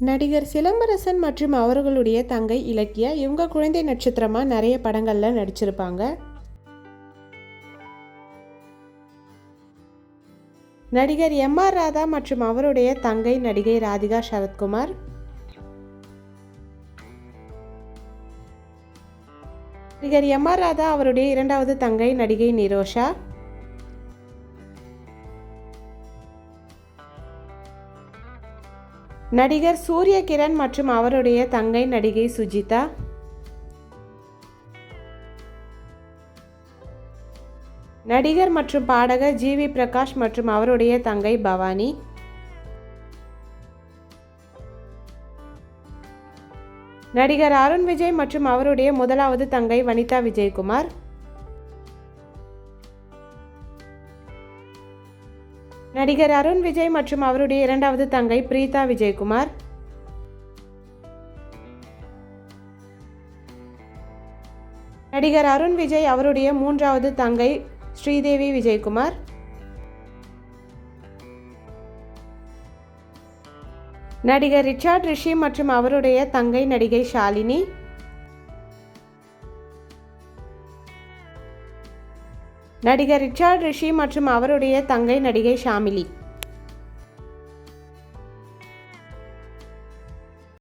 நடிகர் சிலம்பரசன் மற்றும் அவர்களுடைய தங்கை இலக்கியா இவங்க குழந்தை நட்சத்திரமா நிறைய படங்கள்ல நடிச்சிருப்பாங்க. நடிகர் எம் ஆர் ராதா மற்றும் அவருடைய தங்கை நடிகை ராதிகா சரத்குமார். நடிகர் எம் ஆர் ராதா அவருடைய இரண்டாவது தங்கை நடிகை நிரோஷா. நடிகர் சூரிய கிரண் மற்றும் அவருடைய தங்கை நடிகை சுஜிதா. நடிகர் மற்றும் பாடகர் ஜி வி பிரகாஷ் மற்றும் அவருடைய தங்கை பவானி. நடிகர் அருண் விஜய் மற்றும் அவருடைய முதலாவது தங்கை வனிதா விஜயகுமார். நடிகர் அருண் விஜய் மற்றும் அவருடைய இரண்டாவது தங்கை பிரீதா விஜயகுமார். நடிகர் அருண் விஜய் அவருடைய மூன்றாவது தங்கை ஸ்ரீதேவி விஜயகுமார். நடிகர் ரிச்சார்ட் ரிஷி மற்றும் அவருடைய தங்கை நடிகை ஷாலினி. நடிகர் ரிச்சார்ட் ரிஷி மற்றும் அவருடைய தங்கை நடிகை ஷாமிலி.